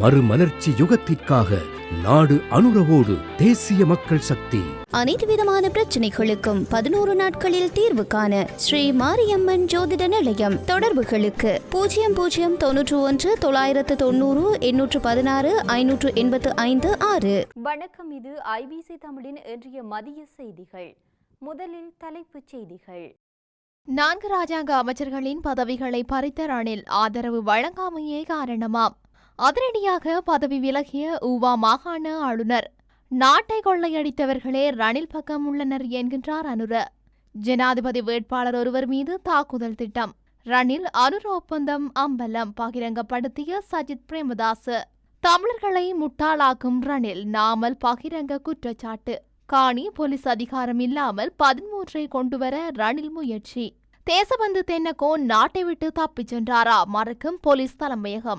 மறுமலர்ச்சி யுகத்திற்காக நாடு அனுரவோடு தேசிய மக்கள் சக்தி. அனைத்து விதமான பிரச்சனைகளுக்கும் பதினோரு நாட்களில் தீர்வு காண ஸ்ரீ மாரியம்மன் ஜோதிட நிலையம் தொடர்புகளுக்கு. பூஜ்ஜியம் பூஜ்ஜியம் தொன்னூற்று ஒன்று தொள்ளாயிரத்து தொண்ணூறு எண்ணூற்று பதினாறு ஐநூற்று எண்பத்து ஐந்து ஆறு. வணக்கம் இது ஐபிசி தமிழின் இன்றைய மதிய செய்திகள். முதலில் தலைப்புச் செய்திகள். நான்கு ராஜாங்க அமைச்சர்களின் பதவிகளை பறித்த ரணில் ஆதரவு வழங்காமையே காரணமாம். அதிரடியாக பதவி விலகிய ஊவா மாகாண ஆளுநர். நாட்டை கொள்ளையடித்தவர்களே ரணில் பக்கம் உள்ளனர் என்கின்றார் அனுர. ஜனாதிபதி வேட்பாளர் ஒருவர் மீது தாக்குதல் திட்டம். ரணில் அனுர ஒப்பந்தம் அம்பலம் பகிரங்கப்படுத்திய சஜித் பிரேமதாஸ் தமிழர்களை முட்டாளாக்கும் ரணில் நாமல் பகிரங்க குற்றச்சாட்டு. காணி போலீஸ் அதிகாரம் இல்லாமல் பதிமூன்றை கொண்டுவர ரணில் முயற்சி. தேசபந்து தென்னகோ நாட்டை விட்டு தப்பிச் சென்றாரா? மறுக்கும் போலீஸ் தலைமையகம்.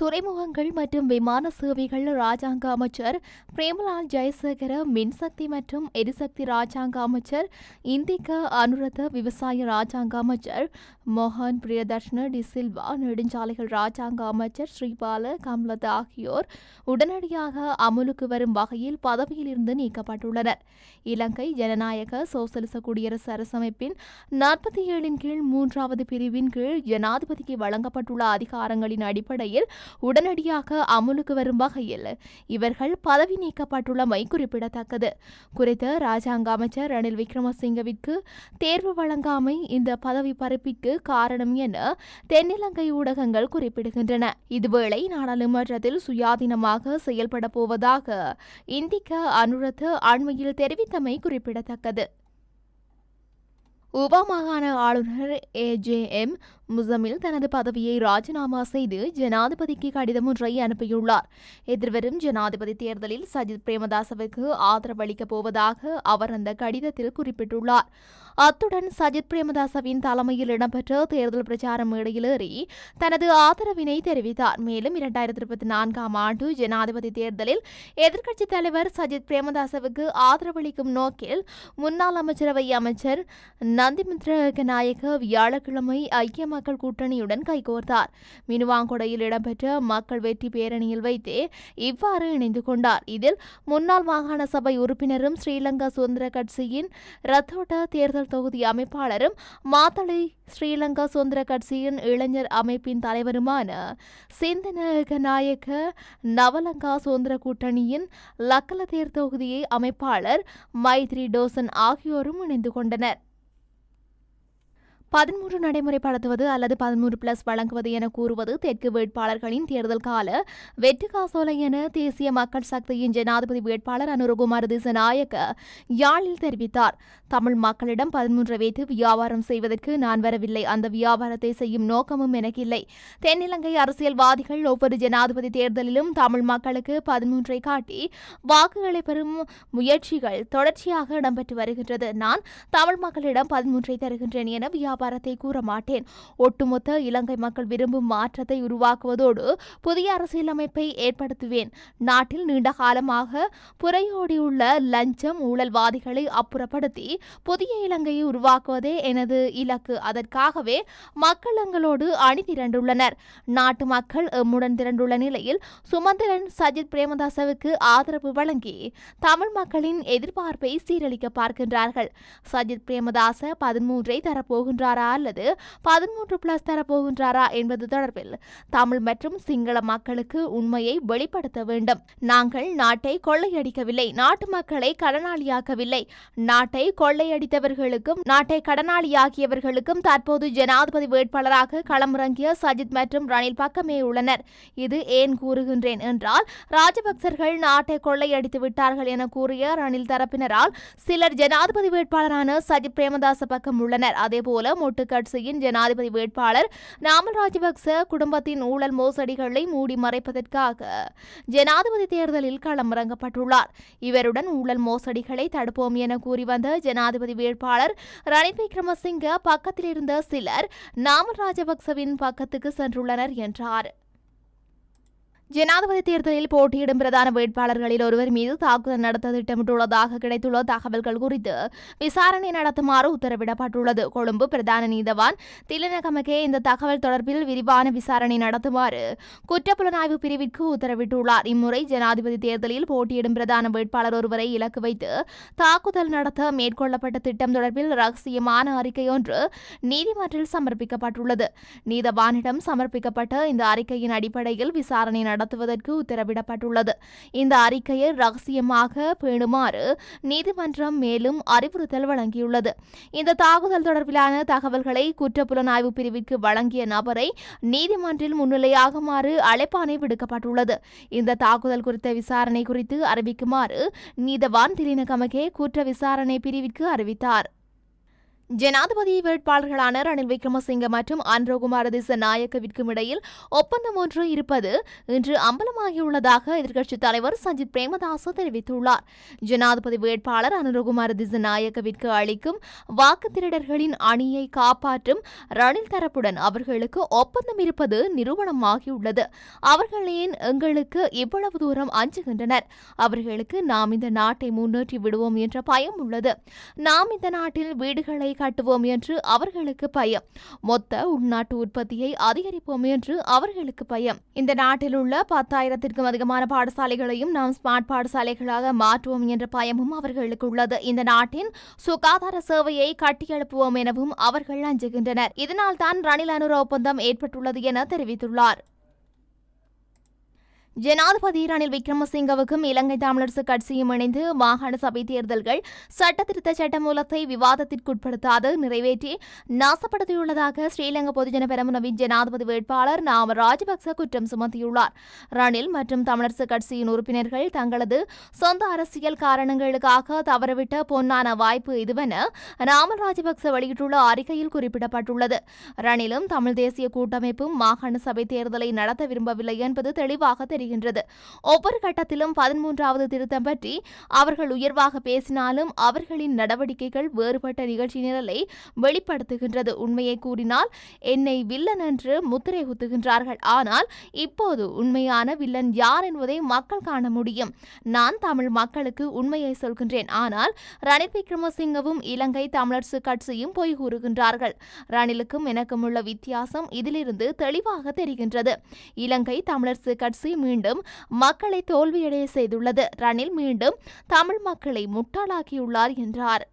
துறைமுகங்கள் மற்றும் விமான சேவைகள் ராஜாங்க அமைச்சர் பிரேமலால் ஜெயசேகர மின்சக்தி மற்றும் எரிசக்தி ராஜாங்க அமைச்சர் இந்திக அனுரத விவசாய ராஜாங்க அமைச்சர் மோகன் பிரியதர்ஷன டி சில்வா நெடுஞ்சாலைகள் ராஜாங்க அமைச்சர் ஸ்ரீபால கம்லத் ஆகியோர் உடனடியாக அமுலுக்கு வரும் வகையில் பதவியிலிருந்து நீக்கப்பட்டுள்ளனர். இலங்கை ஜனநாயக சோசலிச குடியரசு அரசமைப்பின் நாற்பத்தி ஏழின் கீழ் மூன்றாவது பிரிவின் கீழ் ஜனாதிபதிக்கு வழங்கப்பட்டுள்ள அதிகாரங்களின் அடிப்படையில் உடனடியாக அமுலுக்கு வரும் வகையில் இவர்கள் பதவி நீக்கப்பட்டுள்ளமை குறிப்பிடத்தக்கது. குறித்த ராஜாங்க அமைச்சர் ரணில் விக்ரமசிங்கவிற்கு தேர்வு வழங்காமை இந்த பதவி பரப்பிக்கு காரணம் என தென்னிலங்கை ஊடகங்கள் குறிப்பிடுகின்றன. இதுவேளை நாடாளுமன்றத்தில் சுயாதீனமாக செயல்பட போவதாக இந்திக்க அனுரத்து அண்மையில் தெரிவித்தமை குறிப்பிடத்தக்கது. உபமாகாண ஆளுநர் ஏ ஜே எம் முசமில் தனது பதவியை ராஜினாமா செய்து ஜனாதிபதிக்கு கடிதம் ஒன்றை அனுப்பியுள்ளார். எதிர்வரும் ஜனாதிபதி தேர்தலில் சஜித் பிரேமதாசவுக்கு ஆதரவளிக்கப் போவதாக அவர் அந்த கடிதத்தில் குறிப்பிட்டுள்ளார். அத்துடன் சஜித் பிரேமதாசவின் தலைமையில் இடம்பெற்ற தேர்தல் பிரச்சார மேடையிலேறி தனது ஆதரவினை தெரிவித்தார். மேலும் இரண்டாயிரத்தி இருபத்தி நான்காம் ஆண்டு ஜனாதிபதி தேர்தலில் எதிர்க்கட்சித் தலைவர் சஜித் பிரேமதாசவுக்கு ஆதரவளிக்கும் நோக்கில் முன்னாள் அமைச்சரவை அமைச்சர் நந்திமித்ர நாயக்க வியாழக்கிழமை ஐக்கிய மக்கள் கூட்டணியுடன் கைகோர்த்தார். மினுவாங்கொடையில் இடம்பெற்ற மக்கள் வெற்றி பேரணியில் வைத்தே இவ்வாறு இணைந்து கொண்டார். இதில் முன்னாள் மாகாண சபை உறுப்பினரும் ஸ்ரீலங்கா சுதந்திர கட்சியின் ரத்தோட்ட தேர்தல் தொகுதி அமைப்பாளரும் மாத்தளை ஸ்ரீலங்கா சுதந்திர கட்சியின் இளைஞர் அமைப்பின் தலைவருமான சிந்தன நாயக்க நவலங்கா சுதந்திர கூட்டணியின் லக்கலதேர் தொகுதியை அமைப்பாளர் மைத்ரி டோசன் ஆகியோரும் இணைந்து கொண்டனர். பதிமூன்று நடைமுறைப்படுத்துவது அல்லது பதிமூன்று பிளஸ் வழங்குவது என கூறுவது தெற்கு வேட்பாளர்களின் தேர்தல் கால வெற்றி காசோலை என தேசிய மக்கள் சக்தியின் ஜனாதிபதி வேட்பாளர் அனுரகுமார் திசநாயக்க யாழில் தெரிவித்தார். தமிழ் மக்களிடம் பதிமூன்று வைத்து வியாபாரம் செய்வதற்கு நான் வரவில்லை. அந்த வியாபாரத்தை செய்யும் நோக்கமும் எனக்கில்லை. தென்னிலங்கை அரசியல்வாதிகள் ஒவ்வொரு ஜனாதிபதி தேர்தலிலும் தமிழ் மக்களுக்கு பதிமூன்றை காட்டி வாக்குகளை பெறும் முயற்சிகள் தொடர்ச்சியாக இடம்பெற்று வருகின்றது. நான் தமிழ் மக்களிடம் பதிமூன்றை தருகின்றேன் என வியாபாரம் வியாபாரத்தை கூற மாட்டேன். ஒட்டுமொத்த இலங்கை மக்கள் விரும்பும் மாற்றத்தை உருவாக்குவதோடு புதிய அரசியலமைப்பை ஏற்படுத்துவேன். நாட்டில் நீண்ட காலமாக புறையோடியுள்ள லஞ்சம் ஊழல்வாதிகளை அப்புறப்படுத்தி புதிய இலங்கையை உருவாக்குவதே எனது இலக்கு. அதற்காகவே மக்கள் எங்களோடு அணி திரண்டுள்ளனர் நாட்டு மக்கள் எம்முடன் திரண்டுள்ள நிலையில் சுமந்திரன் சஜித் பிரேமதாசவுக்கு ஆதரவு வழங்கி தமிழ் மக்களின் எதிர்பார்ப்பை சீரழிக்க பார்க்கின்றார்கள். சஜித் பிரேமதாச பதிமூன்றை தரப்போகின்றார். அல்லது பதிமூன்று பிளஸ் தரப்போகின்றாரா என்பது தொடர்பில் தமிழ் மற்றும் சிங்கள மக்களுக்கு உண்மையை வெளிப்படுத்த வேண்டும். நாங்கள் நாட்டை கொள்ளையடிக்கவில்லை. நாட்டு மக்களை கடனாளியாக்கவில்லை. நாட்டை கொள்ளையடித்தவர்களுக்கும் நாட்டை கடனாளியாக்கியவர்களுக்கும் தற்போது ஜனாதிபதி வேட்பாளராக களமிறங்கிய சஜித் மற்றும் ரணில் பக்கமே உள்ளனர். இது ஏன் கூறுகின்றேன் என்றால் ராஜபக்சர்கள் நாட்டை கொள்ளையடித்து விட்டார்கள் என கூறிய ரணில் தரப்பினரால் சிலர் ஜனாதிபதி வேட்பாளரான சஜித் பிரேமதாச பக்கம் உள்ளனர். அதேபோல மொட்டு கட்சியின் ஜனாதிபதி வேட்பாளர் நாமல் ராஜபக்ச குடும்பத்தின் ஊழல் மோசடிகளை மூடி மறைப்பதற்காக ஜனாதிபதி தேர்தலில் களமிறங்கப்பட்டுள்ளார். இவருடன் ஊழல் மோசடிகளை தடுப்போம் என கூறி வந்த ஜனாதிபதி வேட்பாளர் ரணில் விக்ரமசிங்க பக்கத்தில் இருந்த சிலர் நாமல் ராஜபக்சவின் பக்கத்துக்கு சென்றுள்ளனர் என்றார். ஜனாதிபதி தேர்தலில் போட்டியிடும் பிரதான வேட்பாளர்களில் ஒருவர் மீது தாக்குதல் நடத்த திட்டமிட்டுள்ளதாக கிடைத்துள்ள தகவல்கள் குறித்து விசாரணை நடத்துமாறு உத்தரவிடப்பட்டுள்ளது. கொழும்பு பிரதான நீதவான் திலனகமகே இந்த தகவல் தொடர்பில் விரிவான விசாரணை நடத்துமாறு குற்றப்புலனாய்வு பிரிவிற்கு உத்தரவிட்டுள்ளார். இம்முறை ஜனாதிபதி தேர்தலில் போட்டியிடும் பிரதான வேட்பாளர் ஒருவரை இலக்கு வைத்து தாக்குதல் நடத்த மேற்கொள்ளப்பட்ட திட்டம் தொடர்பில் ரகசியமான அறிக்கை ஒன்று நீதிமன்றில் சமர்ப்பிக்கப்பட்டுள்ளது. நீதவானிடம் சமர்ப்பிக்கப்பட்ட இந்த அறிக்கையின் அடிப்படையில் விசாரணை நடத்துவதற்கு உத்தரவிடப்பட்டுள்ளது. இந்த அறிக்கையை ரகசியமாக பேணுமாறு நீதிமன்றம் மேலும் அறிவுறுத்தல் வழங்கியுள்ளது. இந்த தாக்குதல் தொடர்பிலான தகவல்களை குற்றப்புலனாய்வு பிரிவிற்கு வழங்கிய நபரை நீதிமன்றில் முன்னிலையாகுமாறு அழைப்பாணை விடுக்கப்பட்டுள்ளது. இந்த தாக்குதல் குறித்த விசாரணை குறித்து அறிவிக்குமாறு நீதவான் திலினகமகே குற்ற விசாரணை பிரிவிற்கு அறிவித்தார். ஜனாதிபதி வேட்பாளர்களான ரணில் விக்ரமசிங்க மற்றும் அன்ரோகுமார திசநாயக்கவிற்கும் இடையில் ஒப்பந்தம் ஒன்று இருப்பது இன்று அம்பலமாகியுள்ளதாக எதிர்க்கட்சித் தலைவர் சஜித் பிரேமதாச தெரிவித்துள்ளார். ஜனாதிபதி வேட்பாளர் அனுரகுமார திசநாயக்கவிற்கு அளிக்கும் வாக்கு திருடர்களின் அணியை காப்பாற்றும் ரணில் தரப்புடன் அவர்களுக்கு ஒப்பந்தம் இருப்பது நிரூபணமாகியுள்ளது அவர்கள் ஏன் எங்களுக்கு இவ்வளவு தூரம் அஞ்சுகின்றனர். அவர்களுக்கு நாம் இந்த நாட்டை முன்னேற்றி விடுவோம் என்ற பயம் உள்ளது. நாம் இந்த நாட்டில் வீடுகளை கட்டுவோம் என்று அவர்களுக்கு பயம். மொத்த உள்நாட்டு உற்பத்தியை அதிகரிப்போம் என்று அவர்களுக்கு பயம். இந்த நாட்டில் உள்ள பத்தாயிரத்திற்கும் அதிகமான பாடசாலைகளையும் நாம் ஸ்மார்ட் பாடசாலைகளாக மாற்றுவோம் என்ற பயமும் அவர்களுக்கு உள்ளது. இந்த நாட்டின் சுகாதார சேவையை கட்டியெழுப்புவோம் எனவும் அவர்கள் அஞ்சுகின்றனர். இதனால் தான் ரணில் அனுர ஒப்பந்தம் ஏற்பட்டுள்ளது என தெரிவித்துள்ளார். ஜனாதிபதி ரணில் விக்ரமசிங்கவுக்கும் இலங்கை தமிழரசு கட்சியும் இணைந்து மாகாண சபை தேர்தல்கள் சட்டத்திருத்த சட்டமூலத்தை விவாதத்திற்குட்படுத்தாது நிறைவேற்றி நாசப்படுத்தியுள்ளதாக ஸ்ரீலங்கா பொதுஜன பெரமுனவின் ஜனாதிபதி வேட்பாளர் நாம ராஜபக்ச குற்றம் சுமத்தியுள்ளார். ரணில் மற்றும் தமிழரசு கட்சியின் உறுப்பினர்கள் தங்களது சொந்த அரசியல் காரணங்களுக்காக தவறவிட்ட பொன்னான வாய்ப்பு இதுவென நாமல் ராஜபக்ச வெளியிட்டுள்ள அறிக்கையில் குறிப்பிடப்பட்டுள்ளது. ரணிலும் தமிழ் தேசிய கூட்டமைப்பும் மாகாண சபை தேர்தலை நடத்த விரும்பவில்லை என்பது தெளிவாக வருகின்றது ஒவ்வொரு கட்டத்திலும் பதிமூன்றாவது திருத்தம் பற்றி அவர்கள் உயர்வாக பேசினாலும் அவர்களின் நடவடிக்கைகள் வேறுபட்ட நிகழ்ச்சி நிரலை வெளிப்படுத்துகின்றது. உண்மையை கூறினால் என்னை வில்லன் என்று முத்திரை குத்துகின்றார்கள் ஆனால் இப்போது உண்மையான வில்லன் யார் என்பதை மக்கள் காண முடியும். நான் தமிழ் மக்களுக்கு உண்மையை சொல்கின்றேன். ஆனால் ரணில் விக்ரமசிங்கவும் இலங்கை தமிழரசு கட்சியும் பொய் கூறுகின்றார்கள். ரணிலுக்கும் எனக்கும் உள்ள வித்தியாசம் இதிலிருந்து தெளிவாக தெரிகின்றது. இலங்கை தமிழரசு கட்சி மீண்டும் மக்களை தோல்வியடைய செய்துள்ளது. ரணில் மீண்டும் தமிழ் மக்களை முட்டாளாக்கியுள்ளார் என்றார்.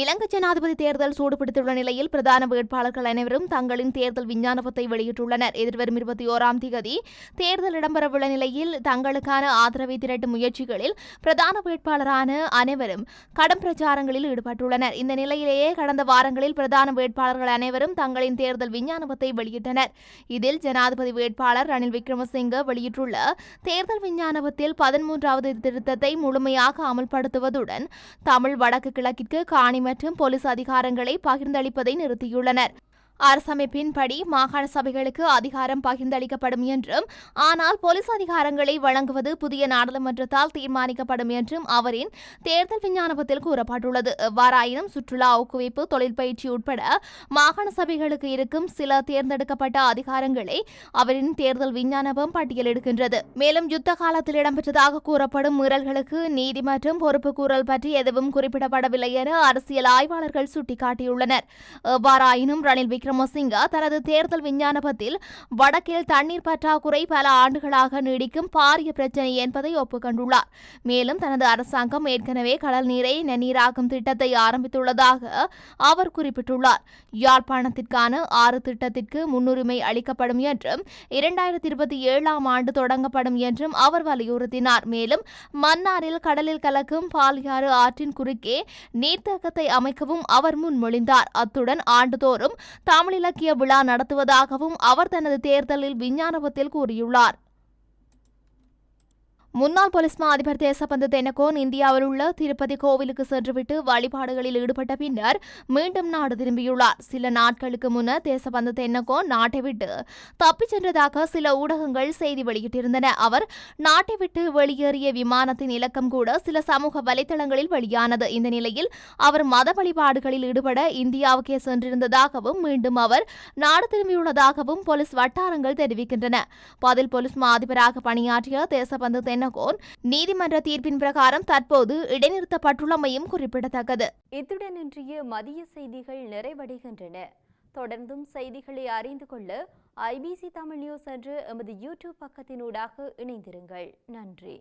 இலங்கை ஜனாதிபதி தேர்தல் சூடுபிடித்துள்ள நிலையில் பிரதான வேட்பாளர்கள் அனைவரும் தங்களின் தேர்தல் விஞ்ஞானபத்தை வெளியிட்டுள்ளனர். எதிர்வரும் இருபத்தி ஓராம் தேதி தேர்தல் இடம்பெறவுள்ள நிலையில் தங்களுக்கான ஆதரவை திரட்டும் முயற்சிகளில் பிரதான வேட்பாளரான அனைவரும் கடும் பிரச்சாரங்களில் ஈடுபட்டுள்ளனர். இந்த நிலையிலேயே கடந்த வாரங்களில் பிரதான வேட்பாளர்கள் அனைவரும் தங்களின் தேர்தல் விஞ்ஞானபத்தை வெளியிட்டனர். இதில் ஜனாதிபதி வேட்பாளர் ரணில் விக்ரமசிங்க வெளியிட்டுள்ள தேர்தல் விஞ்ஞானபத்தில் பதிமூன்றாவது திருத்தத்தை முழுமையாக அமல்படுத்துவதுடன் தமிழ் வடக்கு கிழக்கிற்கு காணி மற்றும் போலீஸ் அதிகாரங்களை பகிர்ந்தளிப்பதை நிறுத்தியுள்ளனர். அரசமைப்பின்படி மாகாண சபைகளுக்கு அதிகாரம் பகிர்ந்தளிக்கப்படும் என்றும் ஆனால் போலீஸ் அதிகாரங்களை வழங்குவது புதிய நாடாளுமன்றத்தால் தீர்மானிக்கப்படும் என்றும் அவரின் தேர்தல் விஞ்ஞானபத்தில் கூறப்பட்டுள்ளது. எவ்வாறாயினும் சுற்றுலா ஊக்குவிப்பு தொழில் பயிற்சி உட்பட மாகாண சபைகளுக்கு இருக்கும் சில தேர்ந்தெடுக்கப்பட்ட அதிகாரங்களை அவரின் தேர்தல் விஞ்ஞானபம் பட்டியலிடுகின்றது. மேலும் யுத்த காலத்தில் இடம்பெற்றதாக கூறப்படும் மீறல்களுக்கு நீதி மற்றும் பொறுப்பு கூறல் பற்றி எதுவும் குறிப்பிடப்படவில்லை என அரசியல் ஆய்வாளர்கள் சுட்டிக்காட்டியுள்ளனர். எவ்வாறாயினும் ரணில் விக்ரம் விக்ரமசிங்க தனது தேர்தல் விஞ்ஞானபத்தில் வடக்கில் தண்ணீர் பற்றாக்குறை பல ஆண்டுகளாக நீடிக்கும் பாரிய பிரச்சினை என்பதை ஒப்புக்கொண்டுள்ளார். மேலும் தனது அரசாங்கம் ஏற்கனவே கடல் நீரை நன்னீராக்கும் திட்டத்தை ஆரம்பித்துள்ளதாக அவர் குறிப்பிட்டுள்ளார். யாழ்ப்பாணத்திற்கான ஆறு திட்டத்திற்கு முன்னுரிமை அளிக்கப்படும் என்றும் இரண்டாயிரத்தி இருபத்தி ஏழாம் ஆண்டு தொடங்கப்படும் என்றும் அவர் வலியுறுத்தினார். மேலும் மன்னாரில் கடலில் கலக்கும் பாலியாறு ஆற்றின் குறுக்கே நீர்த்தேக்கத்தை அமைக்கவும் அவர் முன்மொழிந்தார். அத்துடன் ஆண்டுதோறும் தமிழ் இலக்கிய விழா நடத்துவதாகவும் அவர் தனது தேர்தலில் விஞ்ஞானபத்தில் கூறியுள்ளார். முன்னாள் போலீஸ் மா அதிபர் தேசபந்து தெனகோன் இந்தியாவில் உள்ள திருப்பதி கோவிலுக்கு சென்றுவிட்டு வழிபாடுகளில் ஈடுபட்ட பின்னர் மீண்டும் நாடு திரும்பியுள்ளார். சில நாட்களுக்கு முன்னர் தேசபந்து தென்னகோன் நாட்டை விட்டு தப்பிச் சென்றதாக சில ஊடகங்கள் செய்தி வெளியிட்டிருந்தன. அவர் நாட்டை விட்டு வெளியேறிய விமானத்தின் இலக்கம் கூட சில சமூக வலைதளங்களில் வெளியானது. இந்த நிலையில் அவர் மத வழிபாடுகளில் ஈடுபட இந்தியாவுக்கே சென்றிருந்ததாகவும் மீண்டும் அவர் நாடு திரும்பியுள்ளதாகவும் போலீஸ் வட்டாரங்கள் தெரிவிக்கின்றன. பதில் போலீஸ் மா அதிபராக பணியாற்றிய தேசபந்து தென்னகோன் நீதிமன்ற தீர்ப்பின் பிரகாரம் தற்போது இடைநிறுத்தப்பட்டுள்ளமையும் குறிப்பிடத்தக்கது. இத்துடன் இன்றைய மதிய செய்திகள் நிறைவடைகின்றன. தொடர்ந்தும் செய்திகளை அறிந்து கொள்ள ஐபிசி தமிழ் நியூஸ் என்று எமது யூடியூப் பக்கத்தினூடாக இணைந்திருங்கள். நன்றி.